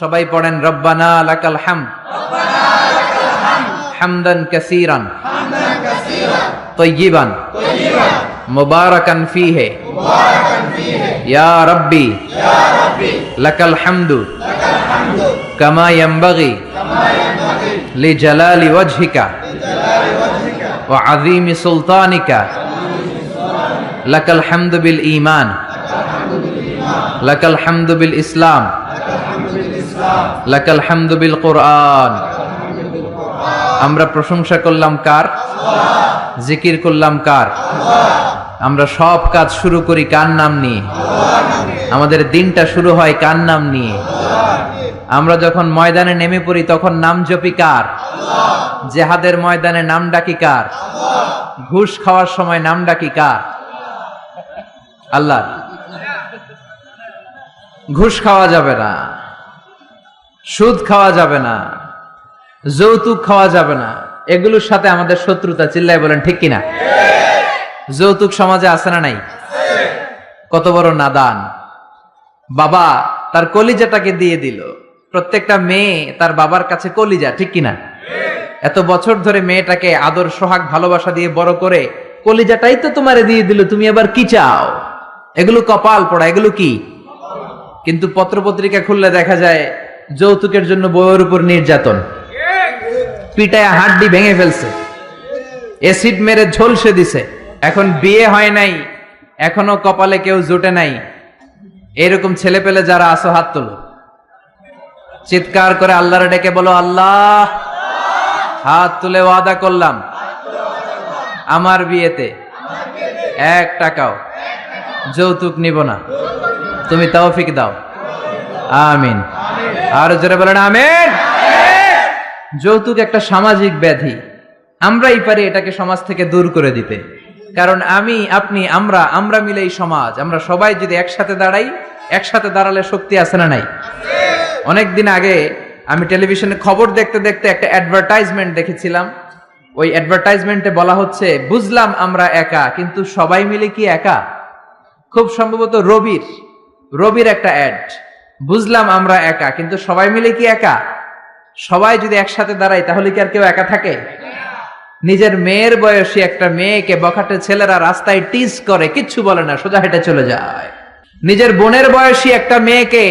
সবাই পড়েন, রব্বানা লাকাল হাম হামদান কাসীরান। তয়্যিবান মুবারাকান ফীহি। ইয়া রাব্বি। লাকাল হামদু। কামা ইয়ানবাগি। লিজালালি ওয়াজহিকা। ওয়া আযীমি সুলতানিকা। লাকাল হামদু বিল ঈমান। লাকাল হামদু বিল ইসলাম। লাকাল হামদু বিল কোরআন। আমরা প্রশংসা করলাম কার? জিকির করলাম কার? আমরা সব কাজ শুরু করি কার নাম নিয়ে? আমাদের দিনটা শুরু হয় কার নাম নিয়ে? আমরা যখন ময়দানে নেমে পড়ি তখন নাম জপি কার? জেহাদের ময়দানে নাম ডাকি কার? ঘুষ খাওয়ার সময় নাম ডাকি কার? আল্লাহ, ঘুষ খাওয়া যাবে না। সুদ খাওয়া যাবে না, যৌতুক খাওয়া যাবে না, এগুলোর সাথে আমাদের শত্রুতা চিল্লাই বলেন, ঠিক কিনা? যৌতুক সমাজে আছে না নাই? কত বড় নাদান। বাবা তার কলিজাটাকে দিয়ে দিল। প্রত্যেকটা মেয়ে তার বাবার কাছে কলিজা, ঠিক কিনা? এত বছর ধরে মেয়েটাকে আদর, সোহাগ, ভালোবাসা দিয়ে বড় করে কলিজাটাই তো তোমারে দিয়ে দিল, তুমি আবার কি চাও? এগুলো কপাল পড়া, এগুলো কি? কিন্তু পত্রপত্রিকা খুললে দেখা যায় যৌতুকের জন্য বউয়ের উপর নির্যাতন। পিটায় হাড্ডি ভেঙে ফেলছে। এসিড মেরে ঝলসে দিছে। এখন বিয়ে হয় নাই। এখনও কপালে কেউ জোটে নাই। এরকম ছেলে পেলে যারা আসো হাত তোলো। চিৎকার করে আল্লাহর ডেকে বলো, আল্লাহ! হাত তুলে ওয়াদা করলাম। আমার বিয়েতে এক টাকাও যৌতুক নিব না। তুমি তৌফিক দাও। আমিন। আর জোরে বলেন, আমিন। যৌতুক একটা সামাজিক ব্যাধি। আমরাই পারি এটাকে সমাজ থেকে দূর করে দিতে। কারণ আমি, আপনি, আমরা আমরা মিলে এই সমাজ। আমরা সবাই যদি একসাথে দাঁড়াই, একসাথে দাঁড়ালে শক্তি আছে না নাই? অনেকদিন আগে আমি টেলিভিশনে খবর দেখতে দেখতে একটা অ্যাডভার্টাইজমেন্ট দেখেছিলাম। ওই অ্যাডভার্টাইজমেন্টে বলা হচ্ছে, বুঝলাম আমরা একা, কিন্তু সবাই মিলে কি একা? খুব সম্ভবত রবির রবির একটা অ্যাড বুঝলাম আমরা একা, কিন্তু সবাই মিলে কি একা? সবাই যদি একসাথে দাঁড়ায়, তাহলে কি আর কেউ একা থাকে? নিজের মেয়ের বয়সী একটা মেয়েকে বখাটে ছেলেরা রাস্তায় টিজ করে, কিচ্ছু বলে না, সোজা হেঁটে চলে যায়। নিজের বোনের বয়সী একটা মেয়েকে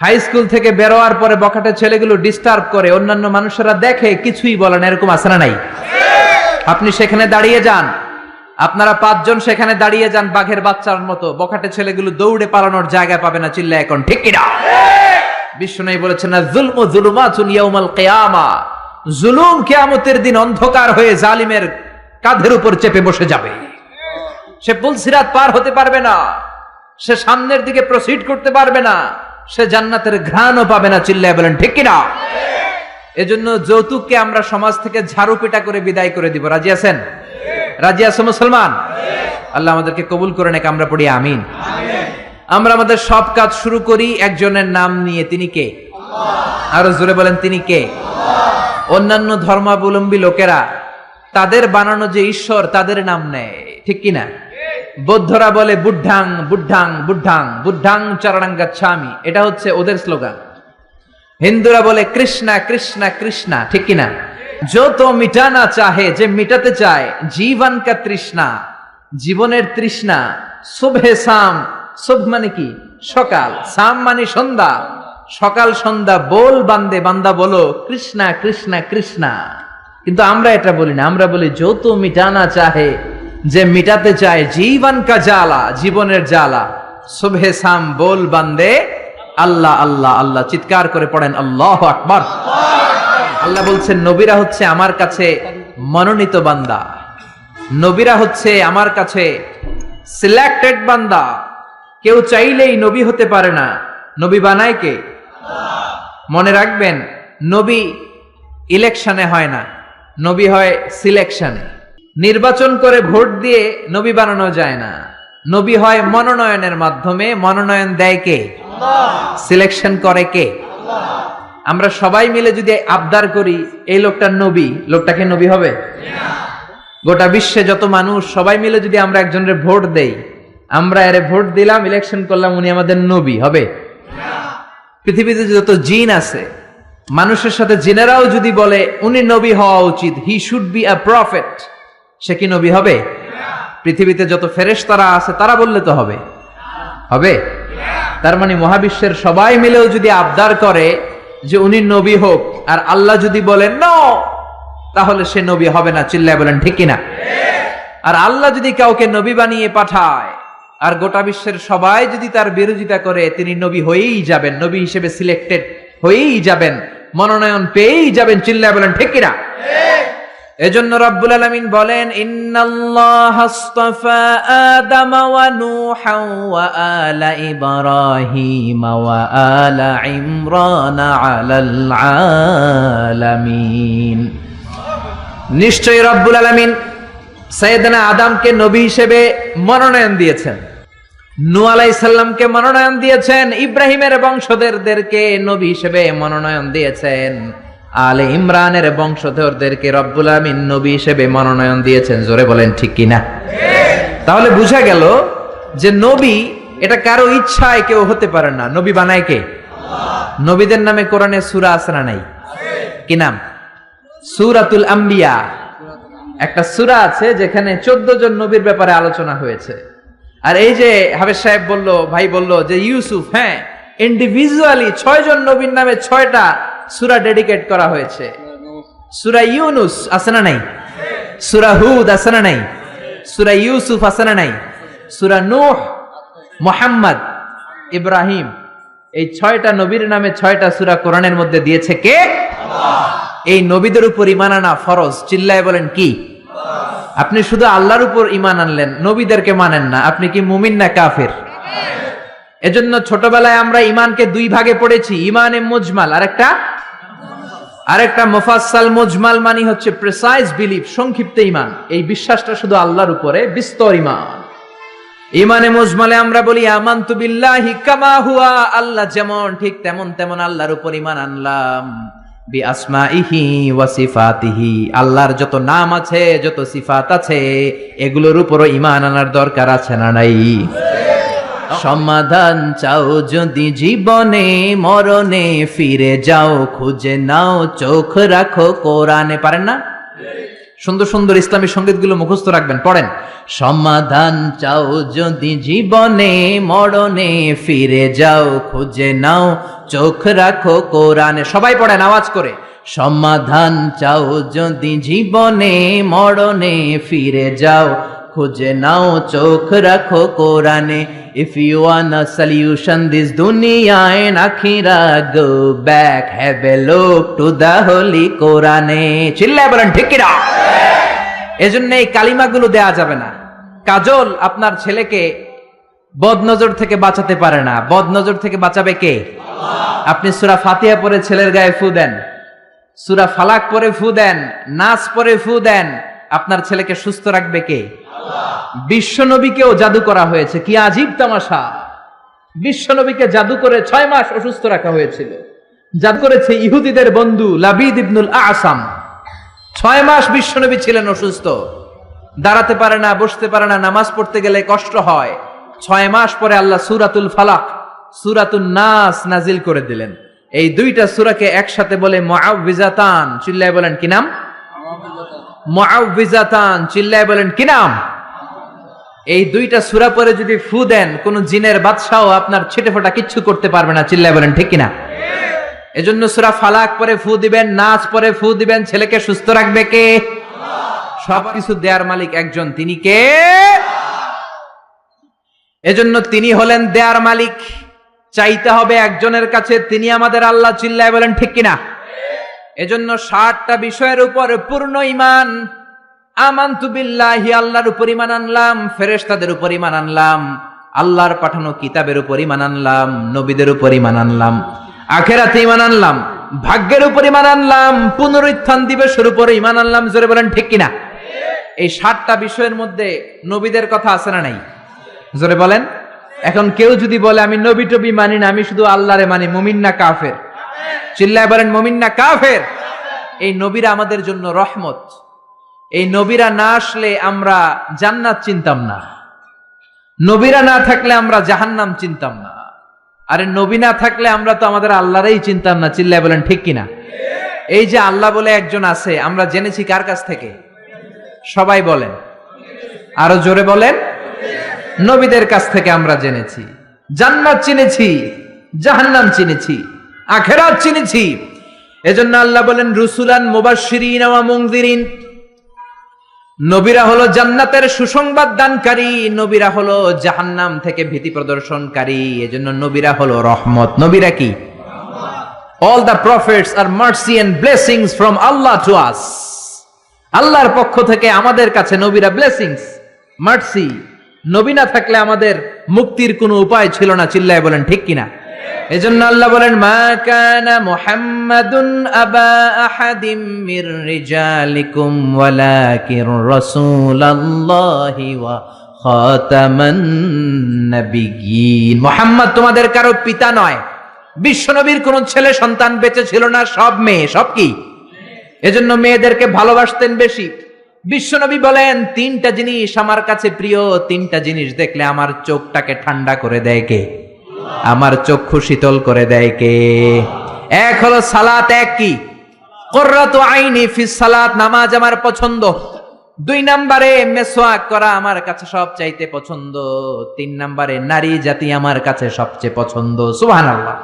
হাই স্কুল থেকে বেরোয়ার পরে বখাটে ছেলেগুলো ডিস্টার্ব করে, অন্যান্য মানুষেরা দেখে, কিছুই বলে না, এরকম না নাই? আপনি সেখানে দাঁড়িয়ে যান। আপনারা পাঁচজন সেখানে দাঁড়িয়ে যান বাঘের বাচ্চার মতো। বখাটে ছেলেগুলো দৌড়ে পালানোর জায়গা পাবে না চিল্লা এখন, ঠিক কিনা বিষ্ণু বলেছেন, না জুলম জুলুমা চুলিয়াউমাল কেয়ামা। জুলুম কেয়ামতের দিন অন্ধকার হয়ে জালিমের কাঁধের উপর চেপে বসে যাবে। সে পুলসিরাত পার হতে পারবে না। সে সামনের দিকে প্রসিড করতে পারবে না। সে জান্নাতের ঘ্রাণও পাবে না, চিল্লায় বলেন, ঠিক কিনা এজন্য যৌতুককে আমরা সমাজ থেকে ঝাড়ু পিটা করে বিদায় করে দিব। রাজি আছেন? রাজি আছো মুসলমান? আল্লাহ আমাদেরকে কবুল করে নাকি, আমরা পড়ি আমিন। আমরা আমাদের সব কাজ শুরু করি একজনের নাম নিয়ে, তিনি কে? আরও জোরে বলেন, তিনি কে? অন্যান্য ধর্মাবলম্বী লোকেরা তাদের বানানো যে ঈশ্বর, তাদের নাম নেয়, ঠিক কিনা বৌদ্ধরা বলে বুদ্ধাং বুদ্ধাং বুদ্ধাং বুদ্ধাং চরণাং গাচ্ছামি এটা হচ্ছে ওদের স্লোগান। হিন্দুরা বলে, কৃষ্ণা কৃষ্ণা কৃষ্ণা ঠিক কিনা যত মিটানা চাহে, যে মিটাতে চায়, জীবন কা তৃষ্ণা, জীবনের তৃষ্ণা শুভে সাম শুভ মানে কি? সকাল সাম মানে সন্ধ্যা, সকাল সন্ধ্যা বল বান্দে, বান্দা বলো, কৃষ্ণা কৃষ্ণা কৃষ্ণা। কিন্তু আমরা এটা বলি না, আমরা বলি যত মিটানা চাহে, যে মিটাতে চায় জীবন কা জ্বালা, জীবনের জ্বালা শুভে সাম বল বান্দে, আল্লাহ আল্লাহ আল্লাহ। চিৎকার করে পড়েন, আল্লাহ আকবার। আল্লাহ বলছেন নবীরা হচ্ছে আমার কাছে মনোনীত বান্দা। নবীরা হচ্ছে আমার কাছে সিলেক্টেড বান্দা। কেউ চাইলেই নবী হতে পারে না। নবী বানায় কে? মনে রাখবেন নবী ইলেকশনে হয় না। নবী হয় সিলেকশনে নির্বাচন করে ভোট দিয়ে নবী বানানো যায় না। নবী হয় মনোনয়নের মাধ্যমে। মনোনয়ন দেয় কে? সিলেকশন করে কে? আমরা সবাই মিলে যদি আবদার করি, এই লোকটা নবী লোকটাকে নবী হবে? গোটা বিশ্বে যত মানুষ, সবাই মিলে যদি আমরা একজনের ভোট দেই, আমরা এর ভোট দিলাম ইলেকশন করলাম, উনি আমাদের নবী, হবে? পৃথিবীতে যত জিন আছে, মানুষের সাথে জিনেরাও যদি বলে, উনি নবী হওয়া উচিত he should be a prophet সে কি নবী হবে? পৃথিবীতে যত ফেরেশতারা আছে, তারা বললে তো হবে। হবে? তার মানে মহাবিশ্বের সবাই মিলেও যদি আবদার করে যে উনি নবী হোক, আর আল্লাহ যদি বলেন ন তাহলে সে নবী হবে না, চিল্লায় বলেন, ঠিক কিনা? আর আল্লাহ যদি কাউকে নবী বানিয়ে পাঠায়, আর গোটা বিশ্বের সবাই যদি তার বিরোধিতা করে, তিনি নবী হয়েই যাবেন, নবী হিসেবে সিলেক্টেড হয়েই যাবেন, মনোনয়ন পেয়েই যাবেন, চিল্লায় বলেন, ঠিক কিনা? এজন্য রব্বুল আলামিন বলেন, ইন্নাল্লাহ আস্তাফা আদম ওয়া নূহা ওয়া আলা ইব্রাহিম ওয়া আলা ইমরান আলাল আলামিন। নিশ্চয়ই রব্বুল আলামিন সৈয়দনা আদমকে নবী হিসেবে মনোনয়ন দিয়েছেন। নূ আলাইহিস সালামকে মনোনয়ন দিয়েছেন, ইব্রাহিমের বংশধরদেরকে নবী হিসেবে মনোনয়ন দিয়েছেন। আলে ইমরানের বংশধরদেরকে রব্বুল আমিন নবী হিসেবে মনোনয়ন দিয়েছেন, জোরে বলেন ঠিক কিনা? তাহলে বুঝা গেল যে নবী, এটা কারও ইচ্ছায় কেউ হতে পারে না। নবী বানায় কে? নবীদের নামে কোরআনে সূরা না নাই। কি নাম? সূরাতুল আম্বিয়া। একটা সূরা আছে যেখানে চোদ্দ জন নবীর ব্যাপারে আলোচনা হয়েছে। আর এই যে হাফেজ সাহেব বলল, ভাই বলল যে ইউসুফ হ্যাঁ ইন্ডিভিজুয়ালি ছয় জন নবীর নামে ছয়টা সূরা ডেডিকেট করা হয়েছে। সুরা ইউনুস আছে না নাই? সুরা হুদ আছে না নাই? সুরা ইউসুফ আছে না নাই? সুরা নূহ, মোহাম্মদ, ইব্রাহিম, এই ছয়টা নবীর নামে ছয়টা সুরা কোরআনের মধ্যে দিয়েছে কে? এই নবীদের উপর ইমান আনা ফরজ। চিল্লায় বলেন কি? আপনি শুধু আল্লাহর উপর ইমান আনলেন, নবীদেরকে মানেন না। আপনি কি মুমিন না কাফের? এজন্য ছোটবেলায় আমরা ইমানকে দুই ভাগে পড়েছি ইমানে মুজমাল, আরেকটা আরেকটা মুফাসসাল মুজমাল মানি হচ্ছে প্রেসাইজ বিলিফ সংক্ষিপ্ত ইমান এই বিশ্বাসটা শুধু আল্লাহর উপরে বিস্তর ইমান ইমানে মুজমালে আমরা বলি, আমান্তু বিল্লাহি কামা হুয়া। আল্লাহ যেমন ঠিক তেমন তেমন আল্লাহর উপর ইমান আনলাম। বি আসমাইহি ওয়া সিফাতিহি। আল্লাহর যত নাম আছে, যত সিফাত আছে, এগুলোর উপরও ইমান আনার দরকার আছে না নাই? সমাধান চাও যদি জীবনে, মরণে ফিরে যাও, খুঁজে নাও, চোখ রাখো, কোরআনে পারেন না? সুন্দর সুন্দর ইসলামী সঙ্গীতগুলো মুখস্থ রাখবেন, পড়েন। সমাধান চাও যদি জীবনে, মরণে ফিরে যাও, খুঁজে নাও, চোখ রাখো, কোরআনে। সবাই পড়েন, আওয়াজ করে। সমাধান চাও যদি জীবনে, মরণে ফিরে যাও খুঁজে নাও চোখ রাখো কোরআনে। If you want a solution this দুনিয়ায় নাখিরা go. Back have a look to the holy কোরআনে চিল্লায় বলেন, ঠিক কিনা? এজন্য এই কালিমাগুলো দেয়া যাবে না। কাজল আপনার ছেলেকে বদনজর থেকে বাঁচাতে পারে না। বদনজর থেকে বাঁচাবে কে? আপনি সুরা ফাতিহা পরে ছেলের গায়ে ফু দেন। সুরা ফালাক পরে ফু দেন। নাচ পরে ফু দেন। আপনার ছেলেকে সুস্থ রাখবে কে? বিশ্ব নবীকেও জাদু করা হয়েছে। কি আজীব তামাশা। বিশ্ব নবীকে জাদু করে ছয় মাস অসুস্থ রাখা হয়েছিল। জাদু করেছে ইহুদিদের বন্ধু লাবিদ ইবনুল আসাম। ছয় মাস বিশ্বনবী ছিলেন অসুস্থ। দাঁড়াতে পারে না, বসতে পারে না, নামাজ পড়তে গেলে কষ্ট হয়। ছয় মাস পরে আল্লাহ সুরাতুল ফালাক সুরাতুল নাস নাজিল করে দিলেন। এই দুইটা সুরাকে একসাথে বলে মুআউযিজাতান চিল্লায় বলেন কি নাম? মুআউযিজাতান চিল্লায় বলেন কি নাম? এই দুইটা সুরা পরে যদি ফু দেন, কোন জিনের বাদশাও আপনার ছিটে ফোটা কিচ্ছু করতে পারবে না। চিল্লায় বলেন, ঠিক কিনা? এজন্য সুরা ফালাক পরে ফু দিবেন, নাচ পরে ফু দিবেন, ছেলেকে সুস্থ রাখবে কে? সব কিছু দেয়ার মালিক একজন, তিনি কে? এজন্য তিনি হলেন দেয়ার মালিক। চাইতে হবে একজনের কাছে, তিনি আমাদের আল্লাহ, চিল্লায় বলেন, ঠিক কিনা? এজন্য ষাটটা বিষয়ের উপর পূর্ণ ইমান আমান্তু বিল্লাহি, আল্লাহর উপর ইমান আনলাম, ফেরেশতাদের উপর ইমান আনলাম, আল্লাহর পাঠানো কিতাবের উপর ইমান আনলাম, নবীদের উপর ইমান আনলাম, আখেরাতে ইমান আনলাম, ভাগ্যের উপর ইমান আনলাম, পুনরুত্থান দিবসের উপর ইমান আনলাম, জোরে বলেন ঠিক কিনা? এই ষাটটা বিষয়ের মধ্যে নবীদের কথা আছে না নাই? জোরে বলেন। এখন কেউ যদি বলে, আমি নবী টবি মানি না, আমি শুধু আল্লাহরে মানি, মুমিন কাফের। চিল্লায় বলেন, মুমিন কাফের? এই নবীরা আমাদের জন্য রহমত। এই নবীরা না আসলে আমরা জান্নাত চিনতাম না। নবীরা না থাকলে আমরা জাহান্নাম চিনতাম না। আরে নবী না থাকলে আমরা তো আমাদের আল্লাহরই চিনতাম না। চিল্লায় বলেন, ঠিক কিনা? এই যে আল্লাহ বলে একজন আছে, আমরা জেনেছি কার কাছ থেকে? সবাই বলেন। আরও জোরে বলেন। নবীদের কাছ থেকে আমরা জেনেছি। জান্নাত চিনেছি, জাহান্নাম চিনেছি, আখেরাত চিনেছি। এজন্য আল্লাহ বলেন, রুসুলান মুবাশশিরিন ওয়া মুনযিরিন নবীরা হলো জান্নাতের সুসংবাদ দানকারী, নবীরা হলো জাহান্নাম থেকে ভীতি প্রদর্শনকারী, এজন্য নবীরা হলো রহমত। নবীরা কি? All the prophets are mercy and blessings from Allah to us আল্লাহর পক্ষ থেকে আমাদের কাছে নবীরা ব্লেসিংস মার্সি নবী না থাকলে আমাদের মুক্তির কোনো উপায় ছিল না, চিল্লায় বলেন, ঠিক কিনা? এজন্য আল্লাহ বলেন, মা কানা মুহাম্মাদুন আবা আহাদিম মির রিজালিকুম ওয়ালাকিন রাসূলুল্লাহি ওয়া খাতামান নাবিয়্যিন। মুহাম্মদ তোমাদের কারও পিতা নয়। বিশ্বনবীর কোন ছেলে সন্তান বেঁচে ছিল না, সব মেয়ে, সব কি? এজন্য মেয়েদেরকে ভালোবাসতেন বেশি। বিশ্বনবী বলেন, তিনটা জিনিস আমার কাছে প্রিয়, তিনটা জিনিস দেখলে আমার চোখটাকে ঠান্ডা করে দেয় কে? আমার চক্ষু শীতল করে দেয় কে? এক হলো সালাত এক কি? কর্রাত আইনি ফি সালাত, নামাজ আমার পছন্দ। দুই নম্বরে মেসোয়াক করা আমার কাছে সব চাইতে পছন্দ। তিন নম্বরে নারী জাতি আমার কাছে সবচেয়ে পছন্দ। সুবহানাল্লাহ।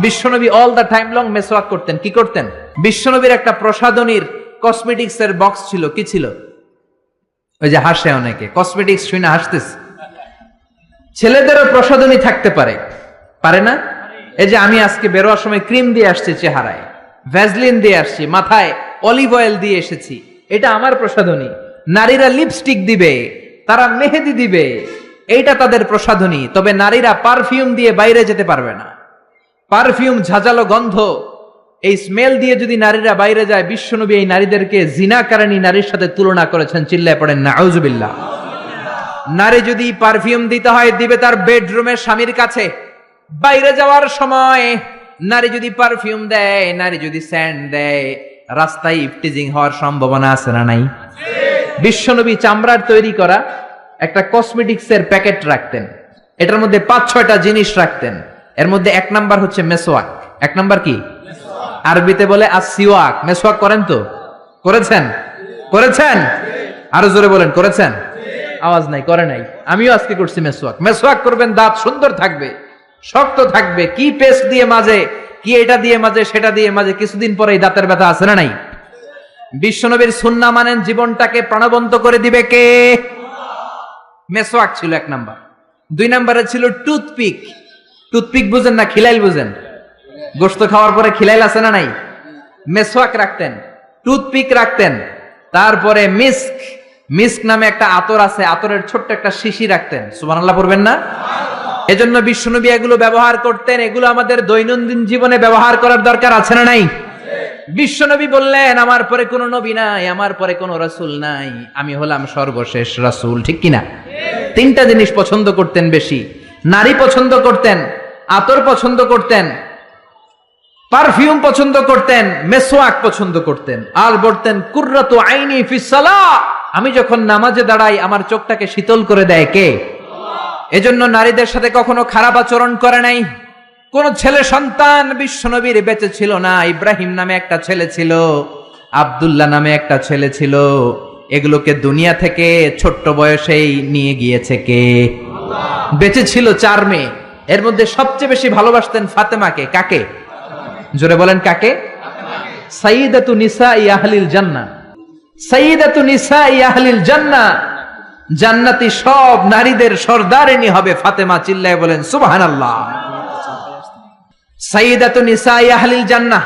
বিশ্বনবী অল দ্য টাইম লং মেসওয়াক করতেন। কি করতেন? বিশ্বনবীর একটা প্রসাধনীর কসমেটিক্স এর বক্স ছিল। কি ছিল? ওই যে হাসে অনেকে। কসমেটিক্স শুনে হাসতেছে। ছেলেদেরও প্রসাধনী থাকতে পারে। পারে না? এই যে আমি আজকে বেরোয়ার সময় ক্রিম দিয়ে আসছি চেহারায়, ভ্যাজলিন দিয়ে আসছি, মাথায় অলিভ অয়েল দিয়ে এসেছি। এটা আমার প্রসাধনী নারীরা লিপস্টিক দিবে, তারা মেহেদি দিবে, এইটা তাদের প্রসাধনী তবে নারীরা পারফিউম দিয়ে বাইরে যেতে পারবে না। পারফিউম, ঝাঁঝালো গন্ধ, এই স্মেল দিয়ে যদি নারীরা বাইরে যায়, বিশ্বনবী এই নারীদেরকে জিনাকারানি নারীর সাথে তুলনা করেছেন, চিল্লায় পড়েন না আউজুবিল্লাহ নারী যদি পারফিউম দিতে হয়, দিবে তার বেডরুমে স্বামীর কাছে। বাইরে যাওয়ার সময় নারী যদি পারফিউম দেয়, নারী যদি স্যান্ড দেয়, রাস্তায় ইফটিজিং হওয়ার সম্ভাবনা আছে না নাই? বিশ্বনবী চামড়ার তৈরি করা একটা কসমেটিক্স এর প্যাকেট রাখতেন। এটার মধ্যে পাঁচ, ছয়টা জিনিস রাখতেন। এর মধ্যে এক নাম্বার হচ্ছে মেসোয়াক এক নাম্বার কি? আরবিতে বলে আসিওয়াক মেসোয়াক করেন তো? করেছেন? করেছেন? আরও জোরে বলেন, করেছেন? আওয়াজ নাই, করে নাই। আমিও আজকে করছি মেসোয়াক মেসোয়াক করবেন, দাঁত সুন্দর থাকবে, শক্ত থাকবে। কি পেস্ট দিয়ে মাঝে, কি এটা দিয়ে মাঝে, সেটা দিয়ে মাঝে, কিছুদিন পরে দাঁতের ব্যথা আছে না নাই? বিশ্বনবীর সুন্না মানেন জীবনটাকে প্রাণবন্ত করে দিবে কে? মেসোয়াক ছিল এক নাম্বার। দুই নাম্বারে ছিল টুথপিক। টুথপিক বুঝেন না, খিলাইল বুঝেন? গোস্ত খাওয়ার পরে খিলাইল আছে না নাই? মেসোয়াক রাখতেন, টুথপিক রাখতেন। তারপরে মিস্ক মিস্ক নামে একটা আতর আছে, আতরের ছোট্ট একটা শিশি রাখতেন। সুবহানাল্লাহ পড়বেন না? এজন্য বিশ্বনবী এগুলো ব্যবহার করতেন, এগুলো আমাদের দৈনন্দিন জীবনে ব্যবহার করার দরকার আছে না নাই? বিশ্বনবী বললেন, আমার পরে কোনো নবী নাই, আমার পরে কোনো রাসূল নাই, আমি হলাম সর্বশেষ রাসূল। ঠিক কিনা? তিনটা জিনিস পছন্দ করতেন বেশি। নারী পছন্দ করতেন, আতর পছন্দ করতেন, পারফিউম পছন্দ করতেন মেসোয়াক পছন্দ করতেন। আর বলতেন, কুর্রাতু আইনি ফিসালা আমি যখন নামাজে দাঁড়াই, আমার চোখটাকে শীতল করে দেয় কে? এজন্য নারীদের সাথে কখনো খারাপ আচরণ করে নাই। কোন ছেলে সন্তান বিশ্বনবীর বেঁচে ছিল না। ইব্রাহিম নামে একটা ছেলে ছিল, আব্দুল্লাহ নামে একটা ছেলে ছিল। এগুলোকে দুনিয়া থেকে ছোট্ট বয়সেই নিয়ে গিয়েছে কে? বেঁচে ছিল চার মেয়ে। এর মধ্যে সবচেয়ে বেশি ভালোবাসতেন ফাতেমাকে। কাকে? জোরে বলেন কাকে? সাইদাতু নিসা ইয়াহলিল জান্নাহ। জান্নাতি সব নারীদের সর্দারিনী হবে ফাতেমা চিল্লায় বলেন, সুবহানাল্লাহ। সাইদাতু নিসা ইয়াহলিল জান্নাহ।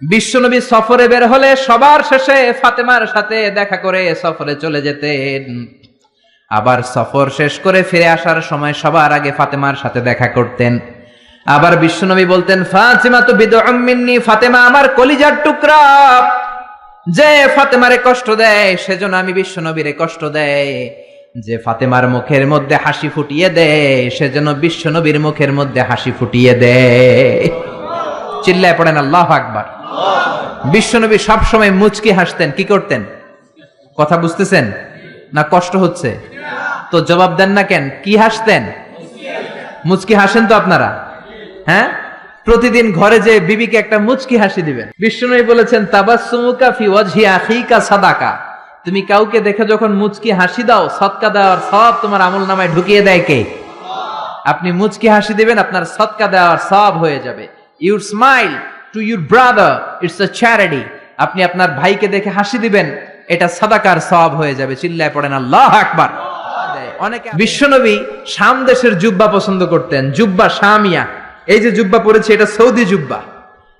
বিশ্বনবী সফরে বের হলে সবার শেষে ফাতেমার সাথে দেখা করে সফরে চলে যেতেন। আবার সফর শেষ করে ফিরে আসার সময় সবার আগে ফাতেমার সাথে দেখা করতেন। আবার বিশ্বনবী বলতেন ফাতিমা তো বিদমিন্নি ফাতেমা আমার কলিজার টুকরা। যে ফাতেমারে কষ্ট দেয়, সেজন্য আমি বিশ্বনবীরে কষ্ট দেয়। যে ফাতেমার মুখের মধ্যে হাসি ফুটিয়ে দেয়, সেজন্য বিশ্বনবীর মুখের মধ্যে হাসি ফুটিয়ে দেয়। চিল্লায় পড়েন, আল্লাহ আকবার। বিশ্বনবী সবসময় মুচকি হাসতেন, কি করতেন? কথা বুঝতেছেন? না কষ্ট হচ্ছে? তো জবাব দেন না কেন? কি হাসতেন? মুচকি হাসেন তো আপনারা। হ্যাঁ? প্রতিদিন ঘরে যে বিবিকে একটা মুচকি হাসি দিবেন। বিষ্ণুনবী বলেছেন, তাবাসসুমুকা ফি ওয়াজহি আখিকা সাদাকা। তুমি কাউকে দেখে যখন মুচকি হাসি দাও, সৎকা দেওয়ার সব তোমার আমল নামায় ঢুকিয়ে দেয় কে? আপনি মুচকি হাসি দিবেন, আপনার সৎকা দেওয়ার সব হয়ে যাবে। Your smile to your brother, it's a charity. আপনি আপনার ভাইকে দেখে হাসি দিবেন, এটা সাদাকার সব হয়ে যাবে। চিল্লায় পড়েন, আল্লাহ আকবার। অনেকে বিশ্বনবী শাম দেশের জুব্বা পছন্দ করতেন, জুব্বা শামিয়া। এই যে জুব্বা পরেছে এটা সৌদি জুব্বা।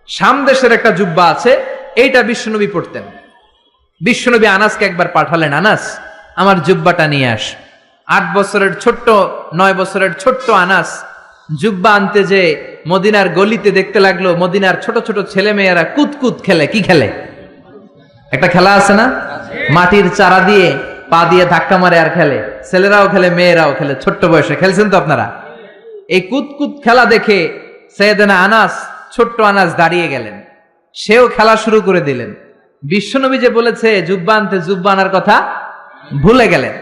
শাম দেশের একটা জুব্বা আছে, এইটা বিশ্বনবী পড়তেন। বিশ্বনবী আনাসকে একবার পাঠালেন, আনাস, আমার জুব্বাটা নিয়ে আস। আট বছরের ছোট্ট, নয় বছরের ছোট্ট আনাস জুব্বা আনতে যে মদিনার গলিতে দেখতে লাগল, মদিনার ছোট ছোট ছেলে মেয়েরা কুতকুত খেলে, কি খেলে? একটা খেলা আছে না? মাটির চারা দিয়ে পা দিয়ে ধাক্কা মারে আর খেলে। ছেলেরাও খেলে, মেয়েরাও খেলে, ছোট্ট বয়সে। খেলছেন তো আপনারা? এই কুতকুত খেলা দেখে সৈয়দনা আনাস, ছোট্ট আনাস দাঁড়িয়ে গেলেন। সেও খেলা শুরু করে দিলেন। বিশ্বনবী যে বলেছে জুব্বা আনতে জুব্বা আনার কথা ভুলে গেলেন।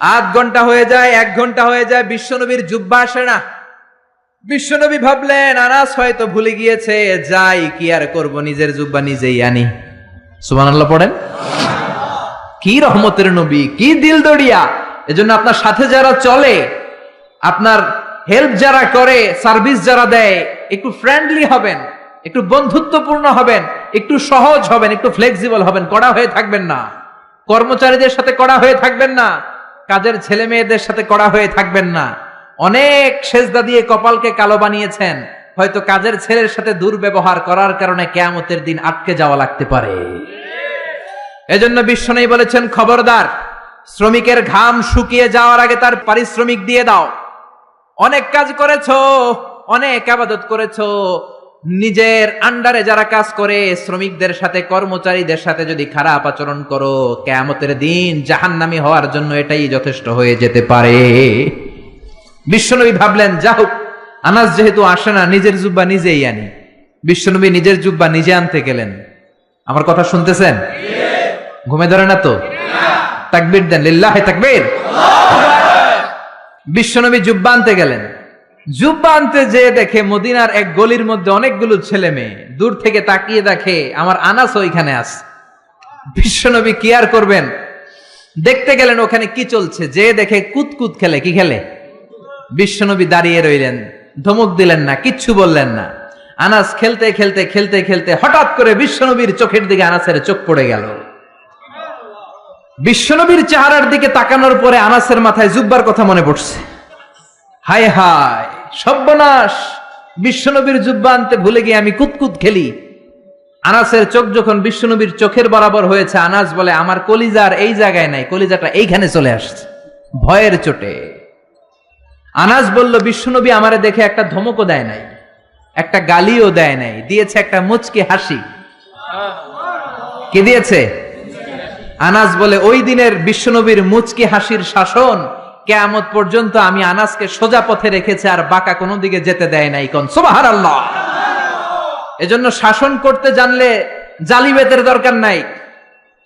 আধ ঘণ্টা হয়ে যায়, এক ঘণ্টা হয়ে যায়, বিশ্বনবীর জুব্বা আসে না। বিশ্বনবী ভাবলেন, আনাস হয়তো ভুলে গিয়েছে, যাই, কি আর করব, নিজের জুব্বা নিজেই আনি। সুবহানাল্লাহ পড়েন। কি রহমতের নবী, কি দিল দড়িয়া এজন্য আপনার সাথে যারা চলে, আপনার হেল্প যারা করে, সার্ভিস যারা দেয়, একটু ফ্রেন্ডলি হবেন, একটু বন্ধুত্বপূর্ণ হবেন, একটু সহজ হবেন, একটু ফ্লেক্সিবল হবেন, কড়া হয়ে থাকবেন না। কর্মচারীদের সাথে কড়া হয়ে থাকবেন না, কাজের ছেলে মেয়েদের সাথে কড়া হয়ে থাকবেন না। অনেক সেজদা দিয়ে কপালকে কালো বানিয়েছেন, হয়তো কাজের ছেলের সাথে দুর্ব্যবহার করার কারণে কেয়ামতের দিন আটকে যাওয়া লাগতে পারে। এজন্য বিশ্বনবী বলেছেন, খবরদার, শ্রমিকের ঘাম শুকিয়ে যাওয়ার আগে তার পারিশ্রমিক দিয়ে দাও। অনেক কাজ করেছ, অনেক আবাদত করেছ। নিজের আন্ডারে যারা কাজ করে, শ্রমিকদের সাথে, কর্মচারীদের সাথে যদি খারাপ আচরণ করো, কেয়ামতের দিন জাহান্নামি হওয়ার জন্য এটাই যথেষ্ট হয়ে যেতে পারে। বিশ্বনবী ভাবলেন যা হোক, আনাস যেহেতু আসে না, নিজের জুব্বা নিজেই আনি। বিশ্বনবী নিজের জুব্বা নিজে আনতে গেলেন। আমার কথা শুনতেছেন? ঘুমে ধরে না তো? তাকবির দেন, লিল্লাহ তাকবীর। বিশ্বনবী জুব্বা আনতে গেলেন। জুব্বা আনতে যে দেখে মদিনার এক গলির মধ্যে অনেকগুলো ছেলে মেয়ে। দূর থেকে তাকিয়ে দেখে, আমার আনাস ওইখানে আস বিশ্বনবী কি আর করবেন? দেখতে গেলেন ওখানে কি চলছে। যে দেখে কুতকুত খেলে, কি খেলে? বিশ্বনবী দাঁড়িয়ে রইলেন, ধমক দিলেন না, কিচ্ছু বললেন না। আনাস খেলতে খেলতে খেলতে খেলতে হঠাৎ করে বিশ্বনবীর চোখের দিকে আনাসের চোখ পড়ে গেল। বিশ্বনবীর চেহারার দিকে তাকানোর পরে আনাসের মাথায় জুব্বার কথা মনে পড়ছে। হায় হায়, সর্বনাশ। বিশ্বনবীর জুব্বা আনতে ভুলে গিয়ে আমি কুতকুত খেলি। আনাসের চোখ যখন বিশ্বনবীর চোখের বরাবর হয়েছে, আনাস বলে, আমার কলিজার এই জায়গায় নাই, কলিজাটা এইখানে চলে আসছে, ভয়ের চোটে। আনাস বলল, বিশ্বনবী আমারে দেখে একটা ধমকও দেয় নাই, একটা গালিও দেয় নাই, দিয়েছে একটা মুচকি হাসি। কি দিয়েছে? আনাস বলে, ওই দিনের বিশ্বনবীর মুচকি হাসির শাসন, কেয়ামত পর্যন্ত আমি আনাসকে সোজা পথে রেখেছে আর বাঁকা কোনো দিকে যেতে দেয় নাই কোন। সুবাহার আল্লাহ এজন্য শাসন করতে জানলে জালিবেতের দরকার নাই।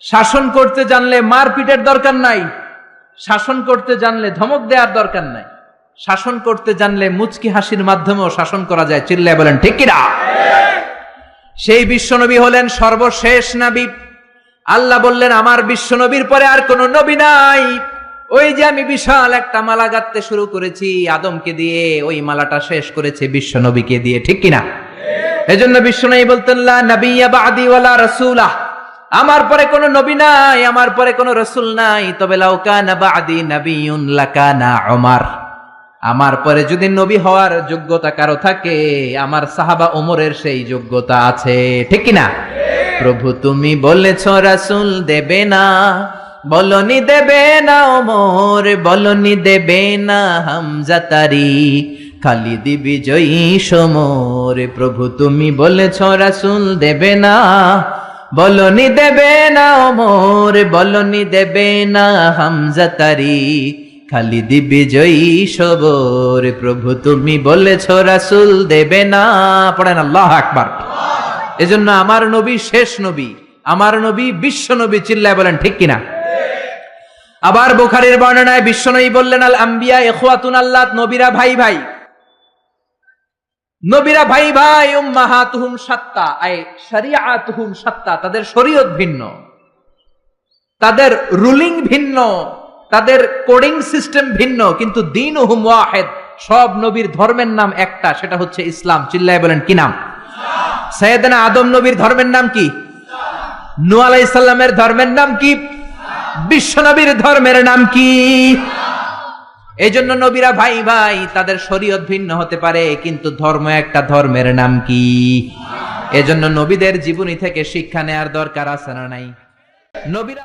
শাসন করতে জানলে মারপিটের দরকার নাই। শাসন করতে জানলে ধমক দেওয়ার দরকার নাই। শাসন করতে জানলে মুচকি হাসির মাধ্যমেও শাসন করা যায়। চিল্লায় বলেন, ঠিক কিনা সেই বিশ্বনবী হলেন সর্বশেষ নাবী আল্লাহ বললেন, আমার বিশ্বনবীর পরে আর কোন নবী নাই। ওই যে আমি বিশাল একটা মালা গাঁথতে শুরু করেছি, আদমকে দিয়ে, ওই মালাটা শেষ করেছে বিশ্বনবীকে দিয়ে। ঠিক কিনা? এজন্য বলতেন নাবিয়্যা বাদি ওয়ালা রাসূলা। আমার পরে কোনো নবী নাই, আমার পরে কোনো রসুল নাই। তবে লাউকানা বাদি নাবিয়ুন, লাকানা ওমর আমার পরে যদি নবী হওয়ার যোগ্যতা কারও থাকে, আমার সাহাবা ওমরের সেই যোগ্যতা আছে। ঠিক কিনা? প্রভু তুমি বলেছ, রাসুল দেবে না। বলনি দেবে না ওমর, বলনি দেবে না হামজা তারি, খালিদি বিজয়ী সমর। প্রভু তুমি বলেছ, রাসুল দেবে না। বলনি দেবে না ওমর, বলনি দেবে না হামজা তারি, খালিদি বিজয়ী সবর প্রভু তুমি বলেছ, রাসুল দেবে না। পড়েন আল্লাহ আকবার। এজন্য আমার নবী শেষ নবী, আমার নবী বিশ্ব নবী চিল্লায় বলেন, ঠিক কিনা? আবার বোখারের বর্ণনায় বিশ্বনবী বললেন, আল আম্বিয়া ইখওয়াতুন আল্লাহ, নবীরা ভাই ভাই। নবীরা ভাই ভাই, উম্মাহাতুহুম সাত্তা আই শরিয়াতুহুম সাত্তা, তাদের শরীয়ত ভিন্ন। তাদের রুলিং ভিন্ন, তাদের কোডিং সিস্টেম ভিন্ন, কিন্তু দিন হুম ওয়াহেদ, সব নবীর ধর্মের নাম একটা, সেটা হচ্ছে ইসলাম। চিল্লায় বলেন, কি নাম? সৈয়দনা আদম নবীর ধর্মের নাম কি? নু আলাইসাল্লামের ধর্মের নাম কি? বিশ্বনবীর ধর্মের নাম কি? এই জন্য নবীরা ভাই ভাই, তাদের শরীয়ত ভিন্ন হতে পারে, কিন্তু ধর্ম একটা ধর্মের নাম কি? এজন্য নবীদের জীবনী থেকে শিক্ষা নেয়ার দরকার আছে না নাই? নবীরা